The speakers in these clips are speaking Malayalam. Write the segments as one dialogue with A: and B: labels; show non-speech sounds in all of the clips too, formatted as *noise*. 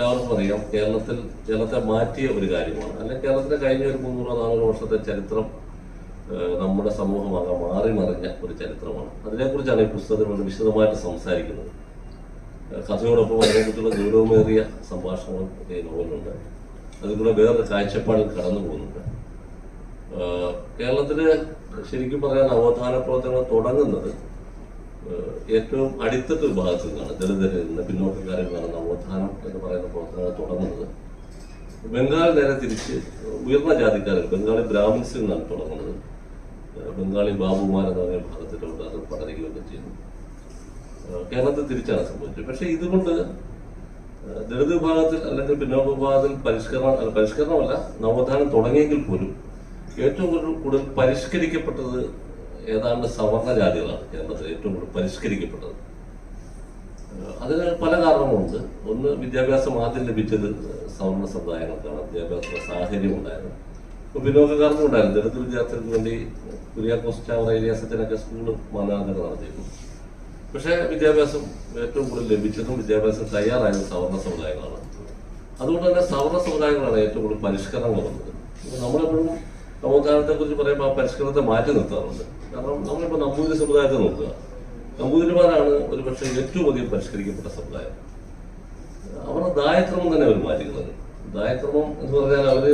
A: എല്ലാവർക്കും അറിയാം കേരളത്തിൽ കേരളത്തെ മാറ്റിയ ഒരു കാര്യമാണ്. അല്ലെങ്കിൽ കേരളത്തിലെ കഴിഞ്ഞ ഒരു മുന്നൂറോ നാനൂറ് വർഷത്തെ ചരിത്രം നമ്മുടെ സമൂഹമാകെ മാറി മറിഞ്ഞ ഒരു ചരിത്രമാണ്. അതിനെക്കുറിച്ചാണ് ഈ പുസ്തകത്തിൽ വളരെ വിശദമായിട്ട് സംസാരിക്കുന്നത്. കഥയോടൊപ്പം അതിനെക്കുറിച്ചുള്ള ഗൗരവമേറിയ സംഭാഷണങ്ങൾ ഈ നോവലുണ്ട് അതിലൂടെ വേറൊരു കാഴ്ചപ്പാടിൽ കടന്നു പോകുന്നുണ്ട്. കേരളത്തിൽ ശരിക്കും പറയാൻ അവധാന പ്രവർത്തനങ്ങൾ തുടങ്ങുന്നത് ഏറ്റവും അടിത്തട്ട് വിഭാഗത്തിൽ നിന്നാണ് ദളിതരിൽ നിന്ന് പിന്നോക്കക്കാരിൽ നിന്നാണ് നവോത്ഥാനം എന്ന് പറയുന്ന പ്രവർത്തനങ്ങൾ തുടങ്ങുന്നത്. ബംഗാൾ നേരെ തിരിച്ച് ഉയർന്ന ജാതിക്കാരിൽ ബംഗാളി ബ്രാഹ്മിൻസിൽ നിന്നാണ് തുടങ്ങുന്നത്. ബംഗാളി ബാബുമാർ എന്ന് പറയുന്ന ഭാഗത്തിലുണ്ട് അത് പടരുകയൊക്കെ ചെയ്യുന്നു. കേരളത്തിൽ തിരിച്ചാണ് സംഭവിച്ചത്. പക്ഷെ ഇതുകൊണ്ട് ദളിത് വിഭാഗത്തിൽ അല്ലെങ്കിൽ പിന്നോക്ക വിഭാഗത്തിൽ പരിഷ്കരണം പരിഷ്കരണമല്ല നവോത്ഥാനം തുടങ്ങിയെങ്കിൽ പോലും ഏറ്റവും കൂടുതൽ പരിഷ്കരിക്കപ്പെട്ടത് ഏതാണ്ട് സവർണ ജാതികളാണ് കേരളത്തിൽ ഏറ്റവും കൂടുതൽ പരിഷ്കരിക്കപ്പെട്ടത്. അതിന് പല കാരണങ്ങളുണ്ട്. ഒന്ന് വിദ്യാഭ്യാസം ആദ്യം ലഭിച്ചത് സവർണ സമുദായങ്ങൾക്കാണ്. വിദ്യാഭ്യാസ സാഹചര്യം ഉണ്ടായത് ഇപ്പൊ കാരണം ഉണ്ടായിരുന്നു. ദളിത് വിദ്യാർത്ഥികൾക്ക് വേണ്ടി കുര്യാക്കോസ് ചാവറ ഏരിയാസത്തിനൊക്കെ സ്കൂൾ മാനാന്തരം നടത്തിയിരുന്നു. പക്ഷേ വിദ്യാഭ്യാസം ഏറ്റവും കൂടുതൽ ലഭിച്ചതും വിദ്യാഭ്യാസം തയ്യാറായതും സവർണ സമുദായങ്ങളാണ്. അതുകൊണ്ട് തന്നെ സവർണ സമുദായങ്ങളാണ് ഏറ്റവും കൂടുതൽ പരിഷ്കരണങ്ങൾ വന്നത്. നമ്മളെപ്പോഴും നവോത്ഥാനത്തെ കുറിച്ച് പറയുമ്പോൾ ആ പരിഷ്കരണത്തെ മാറ്റി നിർത്താറുണ്ട്. കാരണം നമ്മളിപ്പോൾ നമ്പൂതിരി സമുദായത്തെ നോക്കുക. നമ്പൂതിരിമാരാണ് ഒരു പക്ഷേ ഏറ്റവും അധികം പരിഷ്കരിക്കപ്പെട്ട സമുദായം. അവരുടെ ദായക്രമം തന്നെ അവർ മാറ്റിക്കുന്നത്. ദായക്രമം എന്ന് പറഞ്ഞാൽ അവർ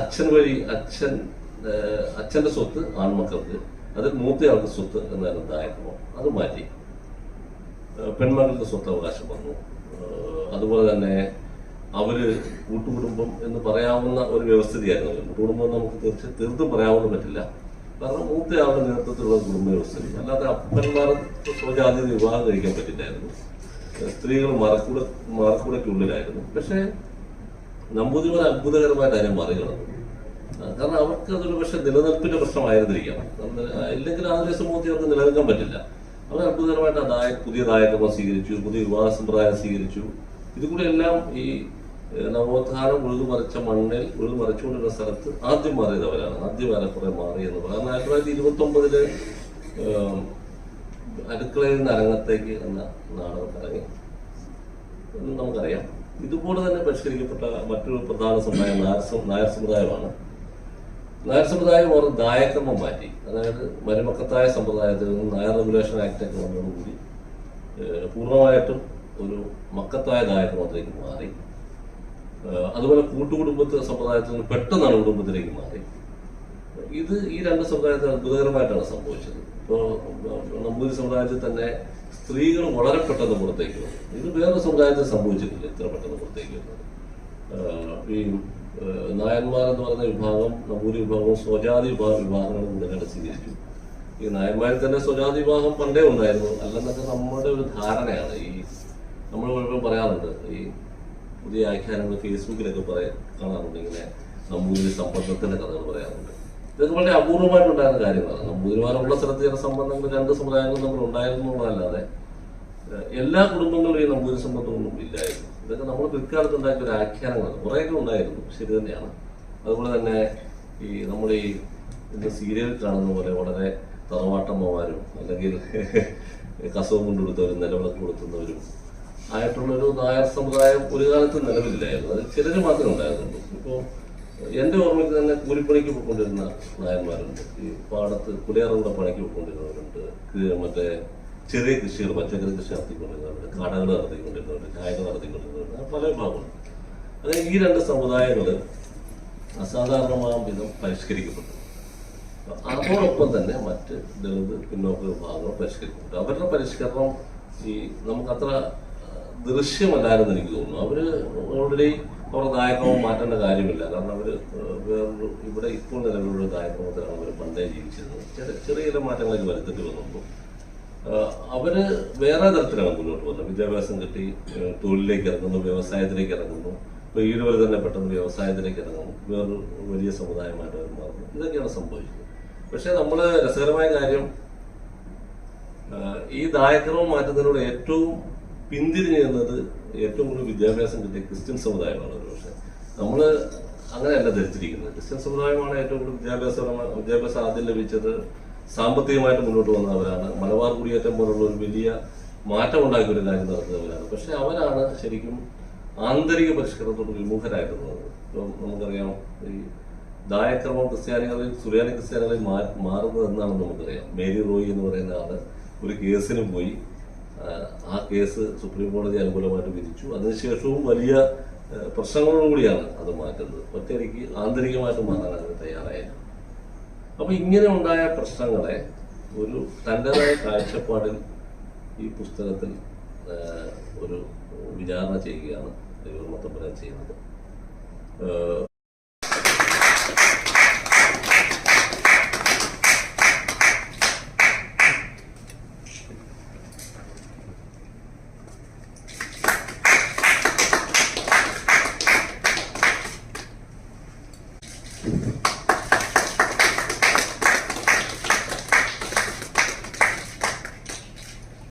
A: അച്ഛൻ വഴി അച്ഛൻ അച്ഛന്റെ സ്വത്ത് ആൺമക്കൾക്ക് അതിൽ മൂത്തയാൾക്ക് സ്വത്ത് എന്നായിരുന്നു ദായക്രമം. അത് മാറ്റി. പെൺമക്കൾക്ക് സ്വത്ത് അവകാശം വന്നു. അതുപോലെ തന്നെ അവർ കൂട്ടുകുടുംബം എന്ന് പറയാവുന്ന ഒരു വ്യവസ്ഥിതിയായിരുന്നു അവർ. കൂട്ടുകുടുംബം നമുക്ക് തീർച്ച തീർത്തും പറയാവുന്ന പറ്റില്ല. കാരണം മൂത്തയാളുടെ നേതൃത്വത്തിലുള്ള കുടുംബ വ്യവസ്ഥിതി. അല്ലാതെ അപ്പന്മാർ സ്വജാതി വിവാഹം കഴിക്കാൻ പറ്റില്ലായിരുന്നു. സ്ത്രീകൾ മറക്കൂട മറക്കൂടയ്ക്കുള്ളിലായിരുന്നു പക്ഷേ നമ്പൂതിരിമാർ അത്ഭുതകരമായിട്ട് അതിനെ മറികടന്നു കാരണം അവർക്ക് അതൊരു പക്ഷെ നിലനിൽപ്പിന്റെ പ്രശ്നമായിരുന്നിരിക്കാം അത് ഇല്ലെങ്കിൽ ആ ഒരു സമൂഹത്തിൽ അവർക്ക് നിലനിൽക്കാൻ പറ്റില്ല. അവർ അത്ഭുതകരമായിട്ട് ആ നായ പുതിയ നായകന്മാർ സ്വീകരിച്ചു പുതിയ വിവാഹ സമ്പ്രദായം സ്വീകരിച്ചു. ഇതുകൂടെ എല്ലാം ഈ നവോത്ഥാനം ഉഴുതുമറിച്ച മണ്ണിൽ ഉഴുതുമറിച്ചുകൊണ്ടിരുന്ന സ്ഥലത്ത് ആദ്യം മാറിയതവരാണ്. ആദ്യം ഏറെക്കുറെ മാറി എന്ന് പറയുന്നത് ആയിരത്തി തൊള്ളായിരത്തി ഇരുപത്തി ഒമ്പതിൽ അടുക്കളയിൽ നിന്ന് അരങ്ങത്തേക്ക് എന്ന നാടകം ഇറങ്ങി നമുക്കറിയാം. ഇതുപോലെ തന്നെ പരിഷ്കരിക്കപ്പെട്ട മറ്റൊരു പ്രധാന സമുദായം നായർ സമുദായമാണ്. നായർ സമുദായം അവർ ദായക്രമം മാറ്റി. അതായത് മരുമക്കത്തായ സമ്പ്രദായത്തിൽ നിന്ന് നായർ റെഗുലേഷൻ ആക്ടൊക്കെ വന്നതോടുകൂടി പൂർണമായിട്ടും ഒരു മക്കത്തായ ദായക്രമത്തിലേക്ക് മാറി. അതുപോലെ കൂട്ടുകുടുംബത്തെ സമ്പ്രദായത്തിൽ നിന്ന് പെട്ടെന്നാണ് കുടുംബത്തിലേക്ക് മാറി. ഇത് ഈ രണ്ട് സമുദായത്തിൽ അത്ഭുതകരമായിട്ടാണ് സംഭവിച്ചത്. ഇപ്പോൾ നമ്പൂതിരി സമുദായത്തിൽ തന്നെ സ്ത്രീകൾ വളരെ പെട്ടെന്ന് പുറത്തേക്ക് വന്നു. ഇത് വേറെ സമുദായത്തിൽ സംഭവിച്ചിട്ടില്ല ഇത്ര പെട്ടെന്ന് പുറത്തേക്ക് വരുന്നത് ഈ നായന്മാർ എന്ന് പറയുന്ന വിഭാഗം നമ്പൂരി വിഭാഗവും സ്വജാതി വിഭാഗ വിഭാഗങ്ങളും കൂടുതലായിട്ട് സ്വീകരിച്ചു. ഈ നായന്മാരിൽ തന്നെ സ്വജാതി വിഭാഗം പണ്ടേ ഉണ്ടായിരുന്നു. അല്ലെന്നൊക്കെ നമ്മുടെ ഒരു ധാരണയാണ്. ഈ നമ്മൾ പലപ്പോഴും പറയാറുണ്ട്. ഈ പുതിയ ആഖ്യാനങ്ങൾ ഫേസ്ബുക്കിലൊക്കെ പറയാൻ കാണാറുണ്ട്. ഇങ്ങനെ നമ്പൂതിരി സമ്പർക്കത്തിന്റെ കഥകൾ പറയാറുണ്ട്. ഇതൊക്കെ വളരെ അപൂർവമായിട്ടുണ്ടായിരുന്ന കാര്യങ്ങളാണ്. നമ്പൂതിരിമാരുള്ള സ്ഥലത്ത് ചില സംബന്ധങ്ങൾ രണ്ട് സമുദായങ്ങളും നമ്മൾ ഉണ്ടായിരുന്നു എന്നുള്ളതല്ലാതെ എല്ലാ കുടുംബങ്ങളിലും നമ്പൂതിരി സംബന്ധമൊന്നും ഇല്ലായിരുന്നു. ഇതൊക്കെ നമ്മൾ പിൽക്കാലത്ത് ഉണ്ടാക്കിയ ഒരു ആഖ്യാനങ്ങളാണ്. കുറേയൊക്കെ ഉണ്ടായിരുന്നു. ശരി തന്നെയാണ്. അതുപോലെ തന്നെ ഈ നമ്മൾ ഈ ഇന്ന് സീരിയൽ കാണുന്ന പോലെ വളരെ തറവാട്ടമ്മമാരും അല്ലെങ്കിൽ *laughs* കസവും കൊണ്ടുകൊടുത്തവരും നിലവിളക്ക് കൊടുത്തുന്നവരും ആയിട്ടുള്ളൊരു നായർ സമുദായം ഒരു കാലത്ത് നിലവിലില്ലായിരുന്നു. അത് ചിലർ മാത്രമേ ഉണ്ടായിരുന്നുള്ളൂ. ഇപ്പോൾ എന്റെ ഓർമ്മയ്ക്ക് തന്നെ കൂലിപ്പണിക്ക് പോയിക്കൊണ്ടിരുന്ന നായന്മാരുണ്ട്. ഈ പാടത്ത് കുടിയാറുകൂടെ പണിക്ക് പോയിക്കൊണ്ടിരുന്നവരുണ്ട്. മറ്റേ ചെറിയ കൃഷികൾ പച്ചക്കറി കൃഷി നടത്തിക്കൊണ്ടിരുന്നവരുണ്ട്. കടകൾ നടത്തിക്കൊണ്ടിരുന്നവരുണ്ട്. ചായകൾ നടത്തിക്കൊണ്ടിരുന്നവരുണ്ട്. പല വിഭാഗമുണ്ട്. അതായത് ഈ രണ്ട് സമുദായങ്ങൾ അസാധാരണമാം വിധം പരിഷ്കരിക്കപ്പെട്ടു. അതോടൊപ്പം തന്നെ മറ്റ് ദളിത് പിന്നോക്ക വിഭാഗങ്ങൾ പരിഷ്കരിക്കപ്പെട്ടു. അവരുടെ പരിഷ്കരണം ഈ നമുക്കത്ര ദൃശ്യമല്ലായിരുന്നു എനിക്ക് തോന്നുന്നു അവർ ഓൾറെഡി അവരുടെ ദായക്രമം മാറ്റേണ്ട കാര്യമില്ല. കാരണം അവർ വേറൊരു ഇവിടെ ഇപ്പോൾ നിലവിലുള്ള ദായക്രമത്തിലാണ് അവർ പണ്ടേ ജീവിച്ചിരുന്നത്. ചെറിയ ചെറിയ ചില മാറ്റങ്ങളൊക്കെ വരുത്തേണ്ടി വന്നപ്പോൾ അവർ വേറെ തരത്തിലാണ് മുന്നോട്ട് പോകുന്നത്. വിദ്യാഭ്യാസം കിട്ടി തൊഴിലിലേക്ക് ഇറങ്ങുന്നു വ്യവസായത്തിലേക്ക് ഇറങ്ങുന്നു. ഇപ്പൊ ഈടുവരെ തന്നെ പെട്ടെന്ന് വ്യവസായത്തിലേക്ക് ഇറങ്ങുന്നു. വേറൊരു വലിയ സമുദായമായിട്ട് അവർ മാറുന്നു. ഇതൊക്കെയാണ് സംഭവിക്കുന്നത്. പക്ഷെ നമ്മൾ രസകരമായ കാര്യം ഈ ദായക്രമം മാറ്റുന്നതിനോട് ഏറ്റവും പിന്തിരിഞ്ഞു നിന്നത് ഏറ്റവും കൂടുതൽ വിദ്യാഭ്യാസം കിട്ടിയ ക്രിസ്ത്യൻ സമുദായമാണ് ഒരുപക്ഷെ നമ്മൾ അങ്ങനെയല്ല ധരിച്ചിരിക്കുന്നത്. ക്രിസ്ത്യൻ സമുദായമാണ് ഏറ്റവും കൂടുതൽ വിദ്യാഭ്യാസപരമായ വിദ്യാഭ്യാസം ആദ്യം ലഭിച്ചത്. സാമ്പത്തികമായിട്ട് മുന്നോട്ട് വന്നവരാണ്. മലബാർ കുടിയേറ്റം പോലുള്ള ഒരു വലിയ മാറ്റം ഉണ്ടാക്കിയ ഒരു കാര്യം നടത്തുന്നവരാണ് പക്ഷെ അവരാണ് ശരിക്കും ആന്തരിക പരിഷ്കരണത്തോട് വിമുഖരായിരുന്നത് ഇപ്പം നമുക്കറിയാം ഈ ദായക്രമം ക്രിസ്ത്യാനികളിൽ സുറിയാനി ക്രിസ്ത്യാനികളിൽ മാറുന്നത് എന്നാണെന്ന് നമുക്കറിയാം. മേരി റോയി എന്ന് പറയുന്ന ആൾ ഒരു കേസിന് പോയി. ആ, കേസ് സുപ്രീം കോടതി അനുകൂലമായിട്ട് വിധിച്ചു. അതിനുശേഷവും വലിയ പ്രശ്നങ്ങളോടുകൂടിയാണ് അത് മാറ്റുന്നത്. ഒറ്റയടിക്ക് ആന്തരികമായിട്ട് മാറാൻ അതിന് തയ്യാറായില്ല. അപ്പൊ ഇങ്ങനെ ഉണ്ടായ പ്രശ്നങ്ങളെ ഒരു തന്റെതായ കാഴ്ചപ്പാടിൽ ഈ പുസ്തകത്തിൽ ഒരു വിചാരണ ചെയ്യുകയാണ് മൊത്തം ചെയ്യുന്നത്.